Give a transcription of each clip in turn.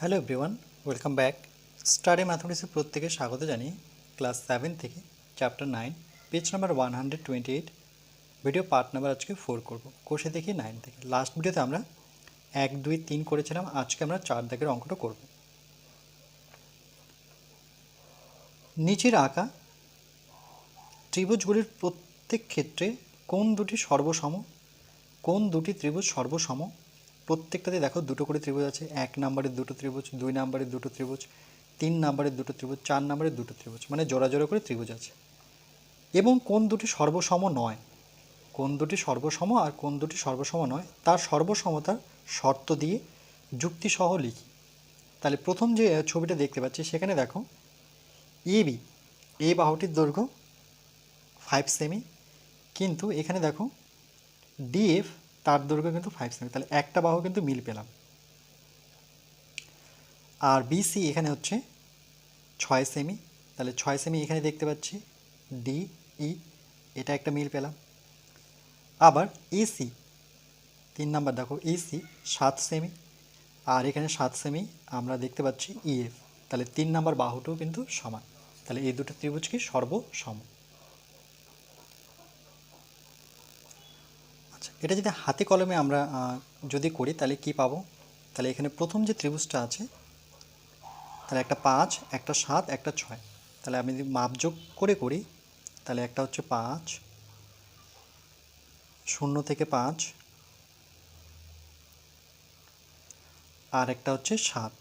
Hello everyone welcome back study ম্যাথমেটিক্সের প্রত্যেকে স্বাগত জানিয়ে ক্লাস সেভেন থেকে chapter nine page number one hundred twenty eight video part number আজকে four করব। কোষে দেখি নাইন থেকে। লাস্ট ভিডিওতে আমরা এক, দুই, তিন করেছিলাম, আজকে আমরা চার দাগের অঙ্কটা করব। নিচের আঁকা ত্রিভুজগুলির প্রত্যেক ক্ষেত্রে কোন দুটি সর্বসম, কোন দুটি ত্রিভুজ সর্বসম প্রত্যেকটাতে দেখো দুটো করে ত্রিভুজ আছে। এক নাম্বারের দুটো ত্রিভুজ, দুই নাম্বারের দুটো ত্রিভুজ, তিন নাম্বারের দুটো ত্রিভুজ, চার নাম্বারের দুটো ত্রিভুজ মানে জোড়া জোড়া করে ত্রিভুজ আছে। এবং কোন দুটি সর্বসম নয়? কোন দুটি সর্বসম আর কোন দুটি সর্বসম নয়? তার সর্বসমতার শর্ত দিয়ে যুক্তিসহ লিখি। তাহলে প্রথম যে ছবিটা দেখতে পাচ্ছি, সেখানে দেখো এ বি, এ বাহুটির দৈর্ঘ্য ফাইভ সেমি কিন্তু এখানে দেখো ডিএফ তার দৈর্ঘ্য কিন্তু ফাইভ সেমি তাহলে একটা বাহু কিন্তু মিল পেলাম। আর বিসি এখানে হচ্ছে ছয় সেমি তাহলে ছয় সেমি এখানে দেখতে পাচ্ছি। ডি ই এটা একটা মিল পেলাম। আবার এসি তিন নাম্বার দেখো এসি সাত সেমি আর এখানে সাত সেমি আমরা দেখতে পাচ্ছি ইএফ তাহলে তিন নাম্বার বাহুটাও কিন্তু সমান। তাহলে এই দুটো ত্রিভুজ কি সর্বসম। আচ্ছা এটা যদি হাতে কলমে আমরা যদি করি, তাহলে কি পাবো? তাহলে এখানে প্রথম যে ত্রিভুজটা আছে, তাহলে একটা পাঁচ, একটা সাত, একটা ছয়। তাহলে আমি যদি মাপযোগ করে করি, তাহলে একটা হচ্ছে পাঁচ, শূন্য থেকে পাঁচ, আর একটা হচ্ছে সাত।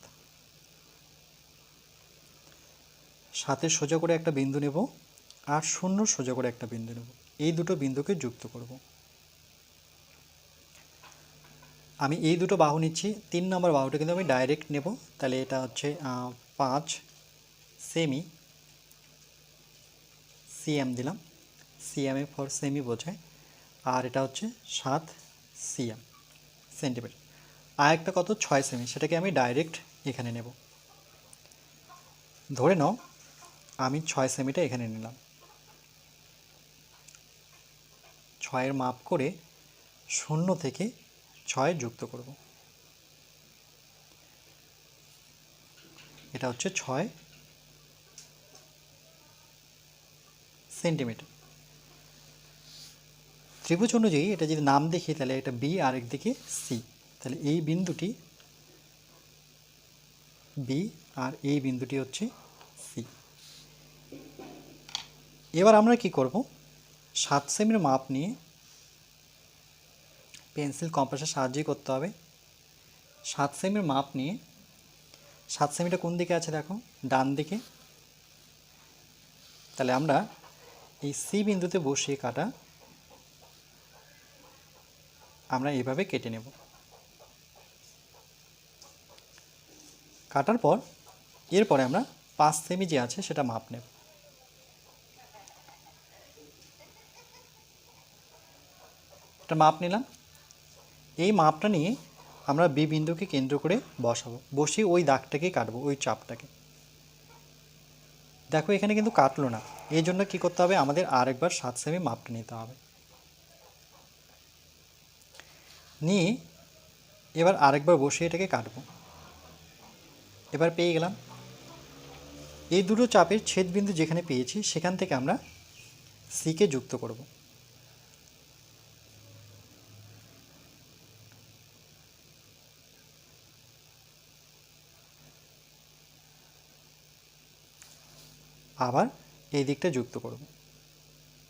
সাতের সোজা করে একটা বিন্দু নেব, আর শূন্য সোজা করে একটা বিন্দু নেব। এই দুটো বিন্দুকে যুক্ত করব। আমি এই দুটো বাহু নিচ্ছি, তিন নম্বর বাহুটা কিন্তু আমি ডাইরেক্ট নেব। তাহলে এটা হচ্ছে পাঁচ সেমি সিএম দিলাম। সিএমএ ফর সেমি বোঝায়। আর এটা হচ্ছে সাত সিএম সেন্টিমিটার আর একটা কত? ছয় সেমি সেটাকে আমি ডাইরেক্ট এখানে নেব। ধরে নাও, আমি ছয় সেমিটা এখানে নিলাম। ছয়ের মাপ করে শূন্য থেকে ছয় যুক্ত করব। এটা হচ্ছে ছয় সেন্টিমিটার। ত্রিভুজ অনুযায়ী এটা যদি নাম দেখি, তাহলে এটা বি আর একদিকে সি। তাহলে এই বিন্দুটি বি আর এই বিন্দুটি হচ্ছে সি। এবার আমরা কি করব? সাত সেমির মাপ নিয়ে পেন্সিল কম্পাসের সাহায্যেই করতে হবে। সাত সেমির মাপ নিয়ে, সাত সেমিটা কোন দিকে আছে দেখো? ডান দিকে। তাহলে আমরা এই সি বিন্দুতে বসিয়ে কাটা, আমরা এইভাবে কেটে নেব। কাটার পর, এরপরে আমরা পাঁচ সেমি যে আছে সেটা মাপ নেব। এটা মাপ নিলাম। এই মাপটা নিয়ে আমরা বি বিন্দুকে কেন্দ্র করে বসাবো। বসিয়ে ওই দাগটাকে কাটবো, ওই চাপটাকে। দেখো, এখানে কিন্তু কাটলো না। এই জন্য কী করতে হবে? আমাদের আরেকবার সাত সেমি মাপটা নিতে হবে। নিয়ে এবার আরেকবার বসিয়ে এটাকে কাটবো। এবার পেয়ে গেলাম। এই দুটো চাপের ছেদবিন্দু যেখানে পেয়েছি, সেখান থেকে আমরা সিকে যুক্ত করব। আবার এই দিকটা যুক্ত করব।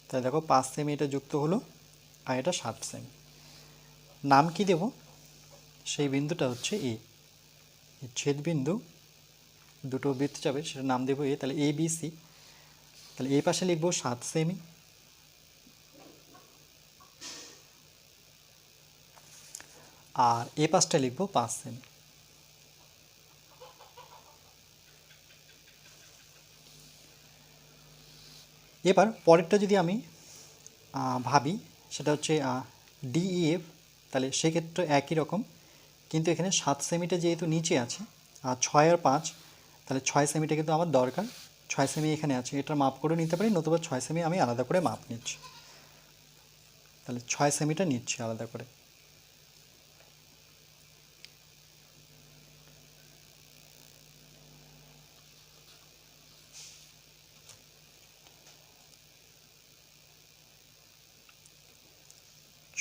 তাহলে দেখো পাঁচ সেমি এটা যুক্ত হলো আর এটা সাত সেমি নাম কি দেব? সেই বিন্দুটা হচ্ছে এ ছেদ বিন্দু দুটো বৃত্ত যাবে সেটার নাম দেবো এ তাহলে এ বি সি তাহলে এই পাশে লিখব সাত সেমি আর এ পাশটা লিখব পাঁচ সেমি এবার পরেরটা যদি আমি ভাবি, সেটা হচ্ছে ডিইএফ তাহলে সেক্ষেত্রে একই রকম, কিন্তু এখানে সাত সেমিটা যেহেতু নিচে আছে, আর ছয় আর পাঁচ, তাহলে ছয় সেমিটা কিন্তু আমার দরকার, ছয় সেমি এখানে আছে এটার মাপ করে নিতে পারি, নতুবা ছয় সেমি আমি আলাদা করে মাপ নিচ্ছি। তাহলে ছয় সেমিটা নিচ্ছি আলাদা করে।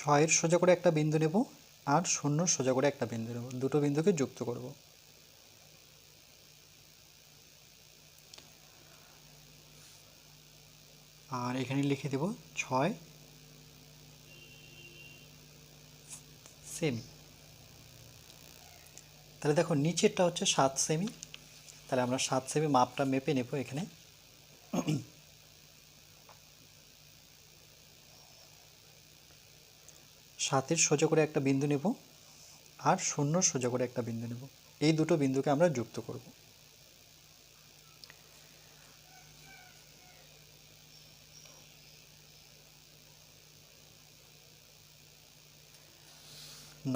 ছয়ের সোজা করে একটা বিন্দু নেব আর শূন্য সোজা করে একটা বিন্দু নেব। দুটো বিন্দুকে যুক্ত করব। আর এখানে লিখে দেব ছয় সেমি। তাহলে দেখো নিচেরটা হচ্ছে সাত সেমি। তাহলে আমরা সাত সেমি মাপটা মেপে নেব এখানে। সাতের সোজা করে একটা বিন্দু নেব আর শূন্য সোজা করে একটা বিন্দু নেব। এই দুটো বিন্দুকে আমরা যুক্ত করব।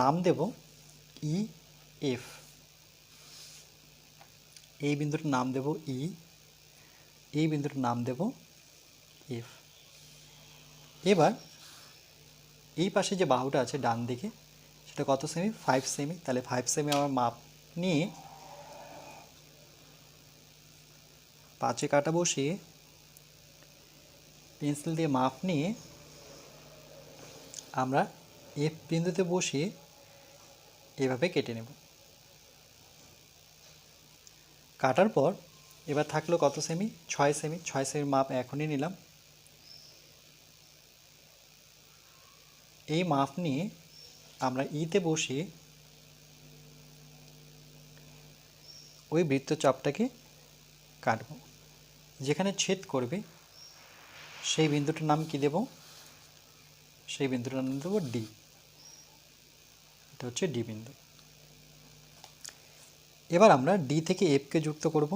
নাম দেব ই এফ এই বিন্দুটার নাম দেব ই এই বিন্দুটার নাম দেব এফ এবার এই পাশে যে বাহুটা আছে, ডান দিকে, সেটা কত সেমি ফাইভ সেমি তাহলে ফাইভ সেমি আমার মাপ নিয়ে পাঁচে কাটা বসিয়ে পেন্সিল দিয়ে মাপ নিয়ে আমরা এফ বিন্দুতে বসিয়ে এভাবে কেটে নেব। কাটার পর এবার থাকল কত সেমি ছয় সেমি ছয় সেমির মাপ এখনই নিলাম। এই মাপ নিয়ে আমরা ইতে বসে ওই বৃত্তচাপটাকে কাটব। যেখানে ছেদ করবে, সেই বিন্দুটার নাম কি দেব? সেই বিন্দুটার নাম দেবো ডি এটা হচ্ছে ডি বিন্দু। এবার আমরা ডি থেকে এফকে যুক্ত করব।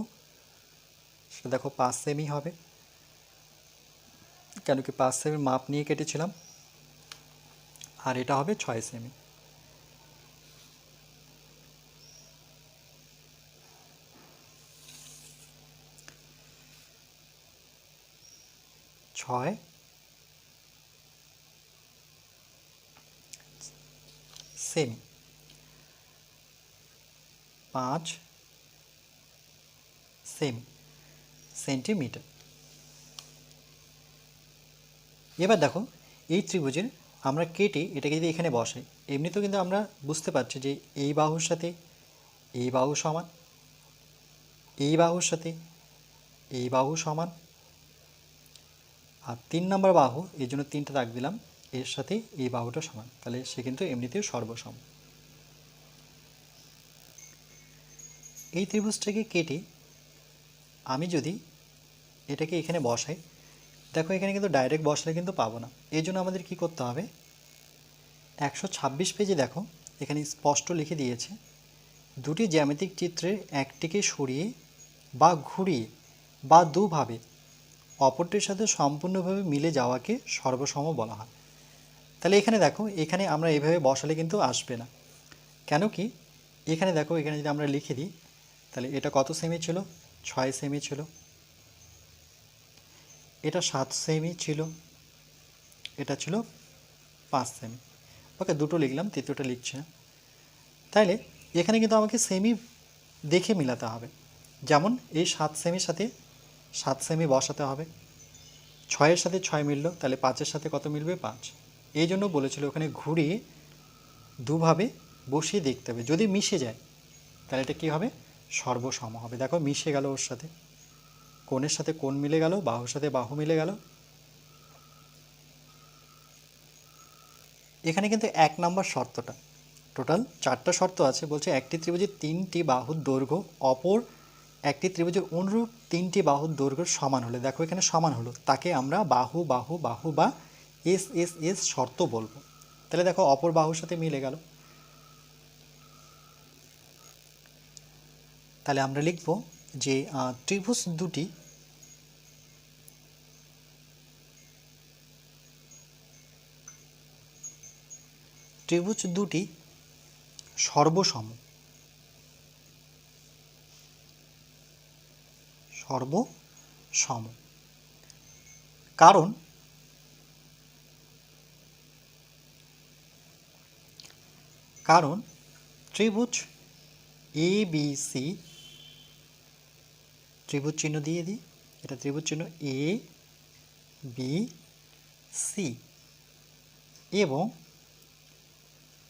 সেটা দেখো পাঁচ সেমি হবে। কেন কি পাঁচ সেমির মাপ নিয়ে কেটেছিলাম। আর এটা হবে ছয় সেমি ছয়। সেমি পাঁচ। সেমি সেন্টিমিটার এবার দেখো এই ত্রিভুজের আমরা কেটে এটাকে যদি এখানে বসাই, এমনিতেও কিন্তু আমরা বুঝতে পারছি যে এই বাহুর সাথে এই বাহু সমান, এই বাহুর সাথে এই বাহু সমান, আর তিন নম্বর বাহু এই জন্য তিনটা দাগ দিলাম, এর সাথে এই বাহুটা সমান, তাহলে সে কিন্তু এমনিতেও সর্বসম। এই ত্রিভুজটাকে কেটে আমি যদি এটাকে এখানে বসাই দেখো, এখানে কিন্তু ডাইরেক্ট বসালে কিন্তু পাবো না। এই জন্য আমাদের কি করতে হবে? একশো ছাব্বিশ পেজে দেখো, এখানে স্পষ্ট লিখে দিয়েছে, দুটি জ্যামিতিক চিত্রের একটিকে সরিয়ে বা ঘুরিয়ে বা দুভাবে অপরটির সাথে সম্পূর্ণভাবে মিলে যাওয়াকে সর্বসম বলা হয়। তাহলে এখানে দেখো, এখানে আমরা এভাবে বসালে কিন্তু আসবে না। কেন কি? এখানে দেখো, এখানে যদি আমরা লিখে দিই, তাহলে এটা কত সেমি ছিল? ছয় সেমি ছিল। এটা সাত সেমি ছিল। এটা ছিল পাঁচ সেমি ওকে, দুটো লিখলাম, তৃতীয়টা লিখছি। না তাইলে এখানে কিন্তু আমাকে সেমি দেখে মিলাতে হবে। যেমন এই সাত সেমির সাথে সাত সেমি বসাতে হবে। ছয়ের সাথে ছয় মিললো, তাহলে পাঁচের সাথে কত মিলবে? পাঁচ। এই জন্য বলেছিল ওখানে ঘুরিয়ে দুভাবে বসিয়ে দেখতে হবে। যদি মিশে যায়, তাহলে এটা কী হবে? সর্বসম হবে। দেখো, মিশে গেল ওর সাথে। কোণের সাথে কোণ মিলে গেল, বাহুর সাথে বাহু মিলে গেল। এখানে কিন্তু এক নম্বর শর্তটা। টোটাল চারটা শর্ত আছে, বলছে একটি ত্রিভুজের তিনটি বাহুর দৈর্ঘ্য, অপর একটি ত্রিভুজের অনুরূপ তিনটি বাহুর দৈর্ঘ্য সমান হলে, দেখো এখানে সমান হলো, তাকে আমরা বাহু বাহু বাহু বা এস এস এস শর্ত বলব। তাহলে দেখো অপর বাহুর সাথে মিলে গেল। তাহলে আমরা লিখব যে ত্রিভুজ দুটি ত্রিভুজ দুটি সর্বসম। সর্বসম। কারণ কারণ ত্রিভুজ এ বি সি ত্রিভুজ চিহ্ন দিয়ে দিই। এটা ত্রিভুজ চিহ্ন এ বি সি এবং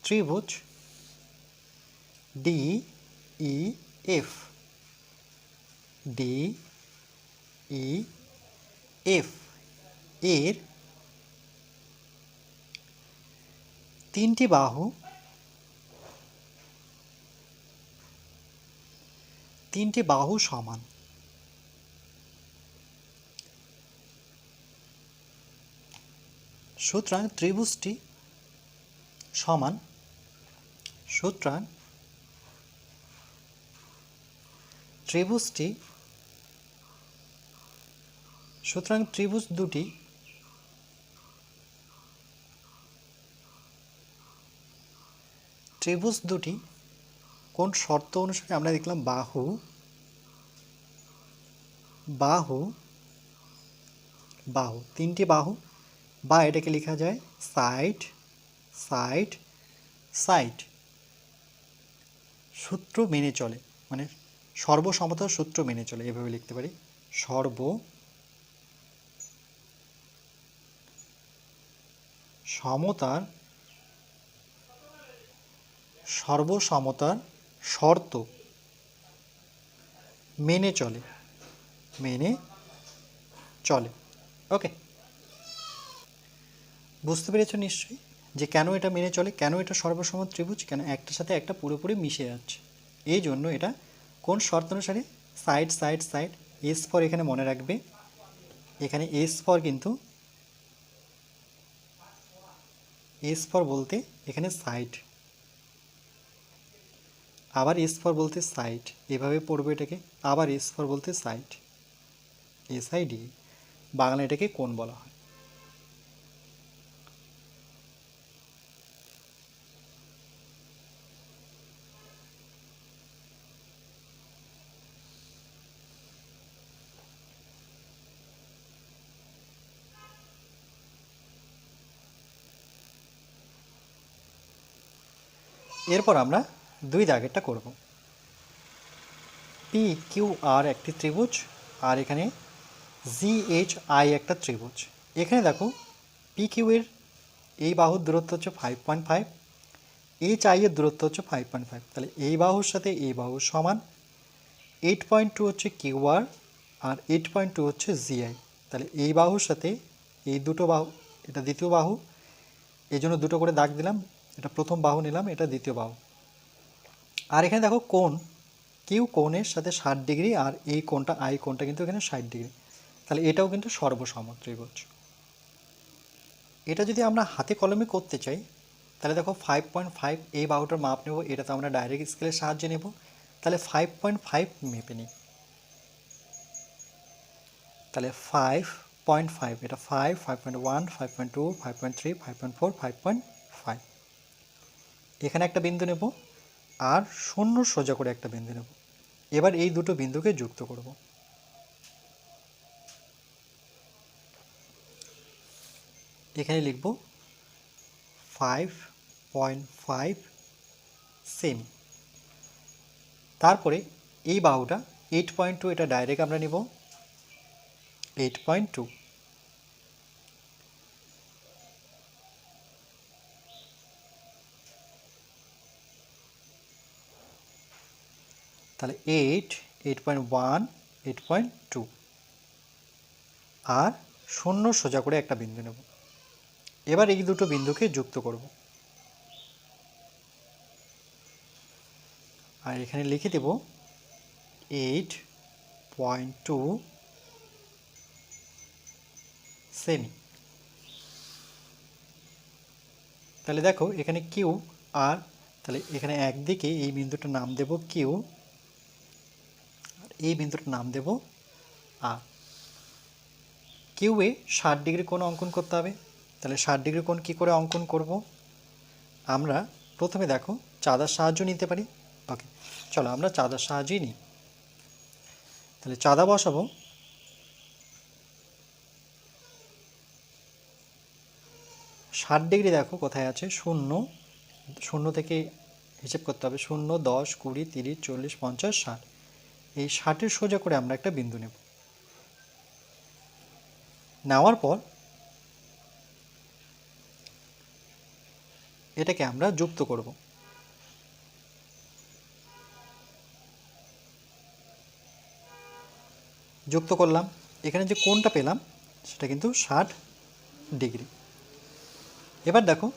ত্রিভুজ D E F D E F এর তিনটি বাহু তিনটি বাহু সমান। সুতরাং ত্রিভুজটি সমান সুতরাং ত্রিভুজটি সুতরাং ত্রিভুজ দুটি ত্রিভুজ দুটি কোন শর্ত অনুসারে আমরা দেখলাম বাহু বাহু বাহু, তিনটি বাহু বা এটাকে লেখা যায় সাইড সাইড সাইড সূত্র মেনে চলে মানে সর্বসমতার সূত্র মেনে চলে, এভাবে লিখতে পারি। সর্ব, সমতার, সর্বসমতার শর্ত মেনে চলে মেনে চলে। ওকে। বুঝতে পেরেছ নিশ্চয়ই যে কেন এটা মেনে চলে, কেন এটা সর্বসম ত্রিভুজ, কেন একটার সাথে একটা পুরোপুরি মিশে যাচ্ছে। এই জন্য এটা কোন শর্ত অনুসারে side side side S for এখানে মনে রাখবে। এখানে এস ফর কিন্তু এস ফর বলতে এখানে সাইড আবার এস ফর বলতে সাইড এভাবে পড়বে এটাকে। আবার এস ফর বলতে side S I D Bangla এটাকে কোন বলা হয়? এরপর আমরা দুই দাগেরটা করব। পি কিউ আর একটি ত্রিভুজ, আর এখানে জি এইচ আই একটা ত্রিভুজ। এখানে দেখো পি কিউ এর এই বাহুর দূরত্ব হচ্ছে five point five H I এর দূরত্ব হচ্ছে ফাইভ পয়েন্ট ফাইভ তাহলে এই বাহুর সাথে এই বাহুর সমান এইট পয়েন্ট টু হচ্ছে কিউ আর আর এইট পয়েন্ট টু হচ্ছে জি আই তাহলে এই বাহুর সাথে এই দুটো বাহু, এটা দ্বিতীয় বাহু, এই জন্য দুটো করে দাগ দিলাম। এটা প্রথম বাহু নিলাম, এটা দ্বিতীয় বাহু। আর এখানে দেখো কোণ কিউ কোণের সাথে ষাট ডিগ্রি আর এই কোণটা আই কোণটা কিন্তু এখানে ষাট ডিগ্রি। তাহলে এটাও কিন্তু সর্বসম ত্রিভুজ। এটা যদি আমরা হাতে কলমে করতে চাই, তাহলে দেখো ফাইভ পয়েন্ট ফাইভ এই বাহুটার মাপ নেব এটা তো আমরা ডাইরেক্ট স্কেলের সাহায্যে নেব। তাহলে ফাইভ পয়েন্ট ফাইভ মেপে নিই। তাহলে ফাইভ পয়েন্ট ফাইভ এটা five five point one five point two five point three five point four five point এখানে একটা বিন্দু নেব আর শূন্য সোজা করে একটা বিন্দু নেব। এবার এই দুটো বিন্দুকে যুক্ত করব। এখানে লিখব ফাইভ পয়েন্ট ফাইভ সেমি তারপরে এই বাহুটা এইট পয়েন্ট টু এটা ডাইরেক্ট আমরা নিব। এইট পয়েন্ট টু তাহলে eight eight point one eight point two আর শূন্য সোজা করে একটা বিন্দু নেব। এবার এই দুটো বিন্দুকে যুক্ত করব। আর এখানে লিখে দেব এইট পয়েন্ট টু সেমি তাহলে দেখো এখানে কিউ আর তাহলে এখানে একদিকে এই বিন্দুটার নাম দেব কিউ এই বিন্দুটার নাম দেব আর কিউয়ে ষাট ডিগ্রি কোণ অঙ্কন করতে হবে। তাহলে ষাট ডিগ্রি কোণ কী করে অঙ্কন করব? আমরা প্রথমে দেখো চাঁদার সাহায্য নিতে পারি। ওকে, চলো আমরা চাঁদার সাহায্যই নিই। তাহলে চাঁদা বসাবো। ষাট ডিগ্রি দেখো কোথায় আছে? শূন্য। শূন্য থেকে হিসেব করতে হবে। শূন্য, দশ, কুড়ি, তিরিশ, চল্লিশ, পঞ্চাশ, ষাট। এই ষাটের সোজা করে আমরা একটা বিন্দু নেব। নেওয়ার পর এটাকে আমরা যুক্ত করব। যুক্ত করলাম। এখানে যে কোনটা পেলাম, সেটা কিন্তু ষাট ডিগ্রি। এবার দেখো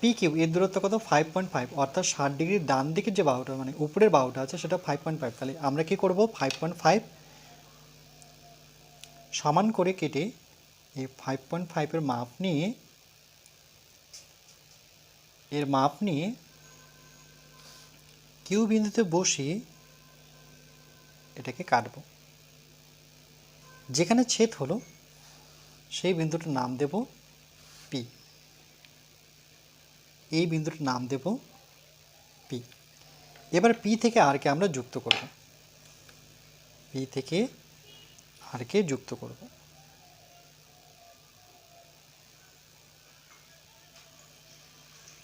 পি কিউ এর দূরত্ব কত? ফাইভ পয়েন্ট ফাইভ অর্থাৎ ষাট ডিগ্রির ডান দিকের যে বাহুটা মানে উপরের বাহুটা আছে, সেটা ফাইভ পয়েন্ট ফাইভ তাহলে আমরা কী করব? ফাইভ পয়েন্ট ফাইভ সমান করে কেটে এই ফাইভ পয়েন্ট ফাইভের মাপ নিয়ে, এর মাপ নিয়ে কিউ বিন্দুতে বসিয়ে এটাকে কাটব। যেখানে ছেদ হলো, সেই বিন্দুটার নাম দেব পি এই বিন্দুটার নাম দেব পি এবার পি থেকে আরকে আমরা যুক্ত করব। পি থেকে আরকে যুক্ত করব।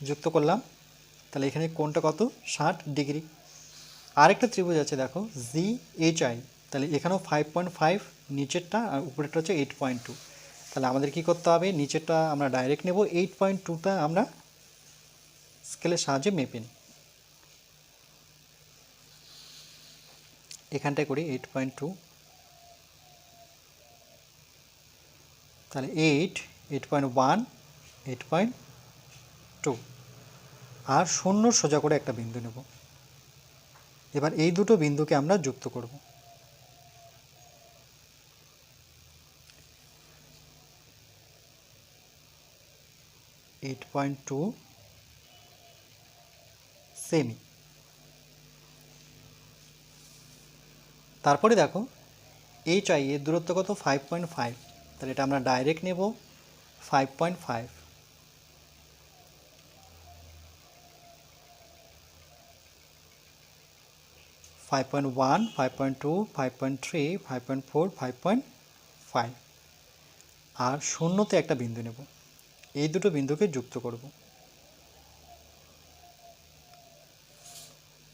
যুক্ত করলাম। তাহলে এখানে কোনটা কত? ষাট ডিগ্রি। আরেকটা ত্রিভুজ আছে, দেখো জি এইচ আই তাহলে এখানেও ফাইভ পয়েন্ট ফাইভ নিচেরটা, আর উপরেরটা হচ্ছে এইট পয়েন্ট টু তাহলে আমাদের কি করতে হবে? নিচেরটা আমরা ডাইরেক্ট নেব এইট পয়েন্ট টুটা আমরা স্কেলের সাহায্যে মেপে নিই। এখানটায় করি এইট পয়েন্ট টু তাহলে eight eight point one eight point two আর শূন্য সোজা করে একটা বিন্দু নেব। এবার এই দুটো বিন্দুকে আমরা যুক্ত করব। এইট পয়েন্ট টু সেমি। তারপরে দেখো এইচ আই এর দূরত্ব কত? ফাইভ পয়েন্ট ফাইভ তাহলে এটা আমরা ডাইরেক্ট নেব five point five five point one five point two five point three five point four five point five আর শূন্যতে একটা বিন্দু নেব। এই দুটো বিন্দুকে যুক্ত করব।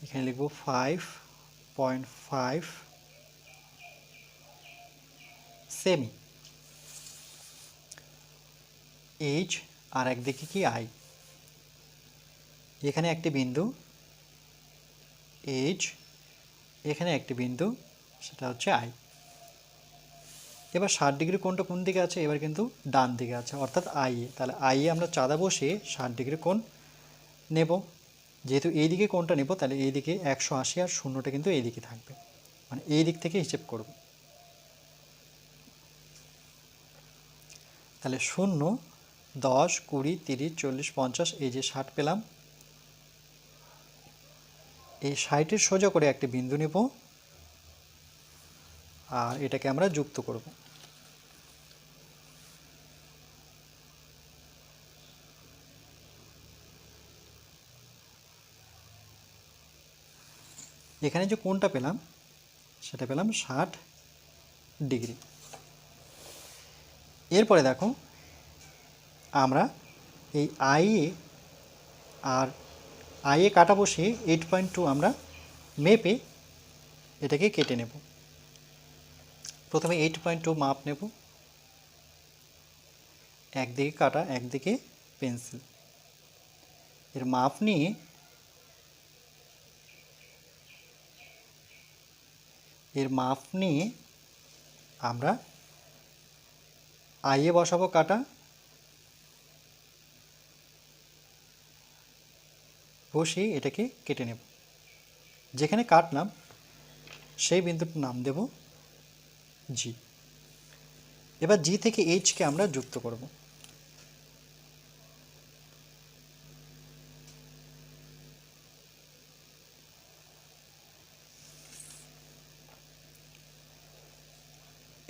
এখানে লিখব ফাইভ পয়েন্ট ফাইভ সেমি এইচ আর একদিকে কি আই এখানে একটি বিন্দু এইচ এখানে একটি বিন্দু, সেটা হচ্ছে আই এবার ষাট ডিগ্রি কোণটা কোন দিকে আছে? এবার কিন্তু ডান দিকে আছে, অর্থাৎ আই এ। তাহলে আই এ আমরা চাঁদা বসিয়ে ষাট ডিগ্রি কোণ নেব। যেহেতু এই দিকে কোনটা নেব, তাহলে এই দিকে একশো আশি আর শূন্যটা কিন্তু এই দিকে থাকবে। মানে এই দিক থেকে হিসেব করব। তাহলে শূন্য, দশ, কুড়ি, তিরিশ, চল্লিশ, পঞ্চাশ, এই যে ষাট পেলাম। এই ষাটের সোজা করে একটি বিন্দু নেব। আর এটাকে আমরা যুক্ত করব। এখানে যে কোনটা পেলাম, সেটা পেলাম ষাট ডিগ্রি। এরপরে দেখো, আমরা এই I A R I A কাটা বসে এইট পয়েন্ট টু আমরা মেপে এটাকে কেটে নেব। প্রথমে এইট পয়েন্ট টু মাপ নেব। একদিকে কাটা, একদিকে পেন্সিল। এর মাপ নিয়ে এর মাপ নিয়ে আমরা আইয়ে বসাবো কাটা। বসিয়ে এটাকে কেটে নেব। যেখানে কাটলাম, সেই বিন্দুটার নাম দেব জি। এবার জি থেকে এইচকে আমরা যুক্ত করব।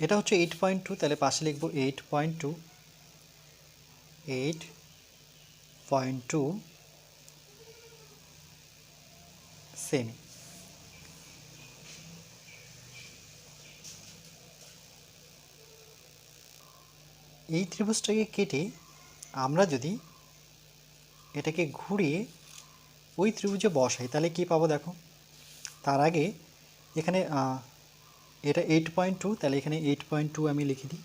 এটা হচ্ছে এইট পয়েন্ট টু তাহলে পাশে লিখব eight point two eight point two semi এই ত্রিভুজটাকে কেটে আমরা যদি এটাকে ঘুরিয়ে ওই ত্রিভুজে বসাই, তাহলে কী পাবো দেখো? তার আগে এখানে এটা এইট পয়েন্ট টু তাহলে এখানে এইট পয়েন্ট টু আমি লিখে দিই।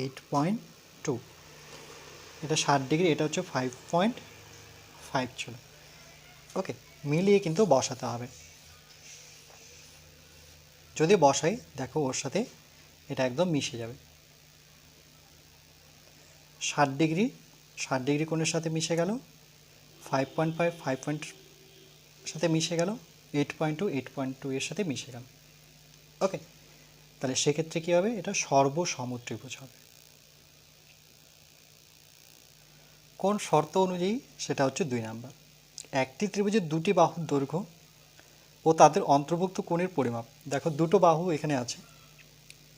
এইট পয়েন্ট টু এটা ষাট ডিগ্রি, এটা হচ্ছে ফাইভ পয়েন্ট ফাইভ ছিল। ওকে, মিলিয়ে কিন্তু বসাতে হবে। যদি বসাই, দেখো ওর সাথে এটা একদম মিশে যাবে। ষাট ডিগ্রি ষাট ডিগ্রি কোণের সাথে মিশে গেল। Five point five five point সাথে মিশে গেল। Eight point two eight point two এর সাথে মিশে গেল। ওকে তাহলে সেক্ষেত্রে কী হবে? এটা সর্বসম হবে। কোন শর্ত অনুযায়ী? সেটা হচ্ছে দুই নাম্বার। একটি ত্রিভুজের দুটি বাহুর দৈর্ঘ্য ও তাদের অন্তর্ভুক্ত কোণের পরিমাপ। দেখো, দুটো বাহু এখানে আছে।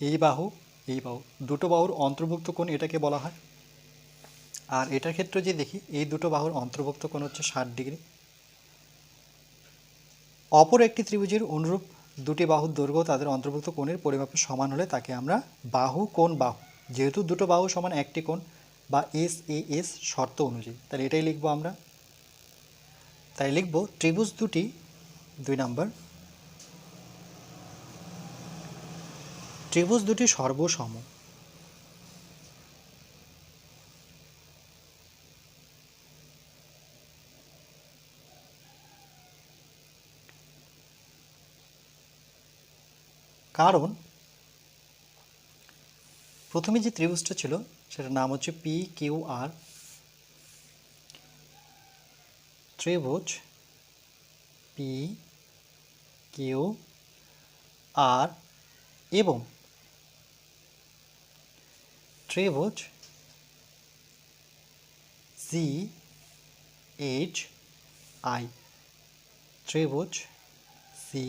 এই বাহু এই বাহু। দুটো বাহুর অন্তর্ভুক্ত কোণ এটাকে বলা হয়। আর এটার ক্ষেত্রে যে দেখি, এই দুটো বাহুর অন্তর্ভুক্ত কোণ হচ্ছে ষাট ডিগ্রি। অপর একটি ত্রিভুজের অনুরূপ দুটি বাহুর দৈর্ঘ্য তাদের অন্তর্ভুক্ত কোণের পরিমাপের সমান হলে তাকে আমরা বাহু কোণ বাহু, যেহেতু দুটো বাহু সমান একটি কোণ বা এস এ এস শর্ত অনুযায়ী। তাহলে এটাই লিখব আমরা। তাই লিখব ত্রিভুজ দুটি, দুই নাম্বার। ত্রিভুজ দুটি সর্বসম। কারণ প্রথমে যে ত্রিভুজটা ছিল, সেটার নাম হচ্ছে পি কিউ আর ত্রিভুজ পি কিউ আর এবং ত্রিভুজ জি এইচ আই ত্রিভুজ সি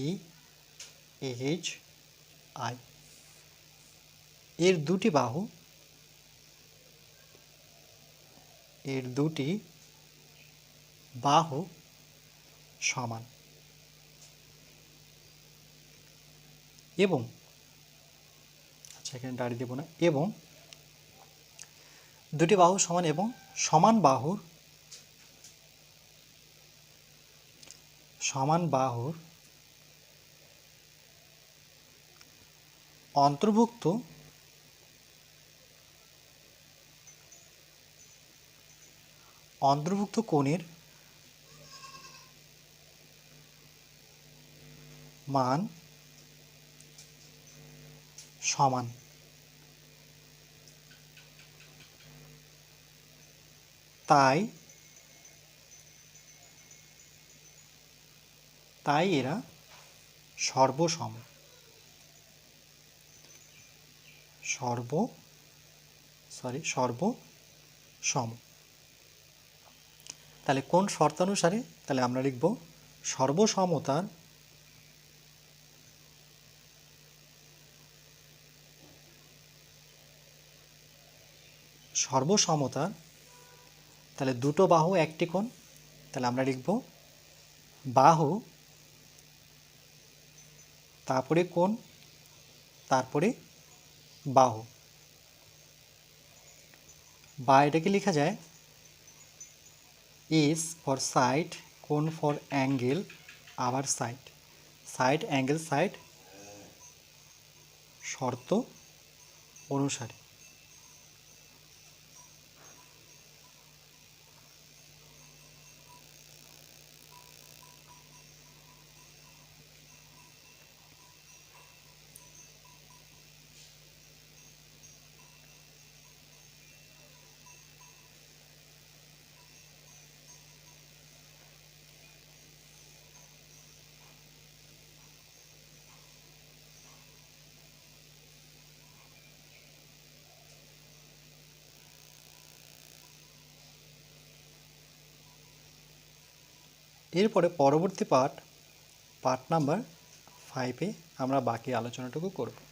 এইচ আই এর দুটি বাহু, এর দুটি বাহু সমান। এবং আচ্ছা এখানে দাঁড়ি দেব না। এবং দুটি বাহু সমান এবং সমান বাহুর সমান বাহুর অন্তর্ভুক্ত অন্তর্ভুক্ত কোণের মান সমান। তাই তাই এরা সর্বসম। সর্ব সরি সর্বসম তাহলে কোন শর্তানুসারে? তাহলে আমরা লিখব সর্বসমতার সর্বসমতার, তাহলে দুটো বাহু একটি কোণ, তাহলে আমরা লিখব বাহু, তারপরে কোণ, তারপরে বাহু। বা এটাকে লেখা যায় ইস ফর সাইড কোন ফর অ্যাঙ্গেল, আবার সাইড সাইড অ্যাঙ্গেল সাইড শর্ত, অনুসারে। এরপরে পরবর্তী পার্ট পার্ট নাম্বার ফাইভে আমরা বাকি আলোচনাটুকু করব।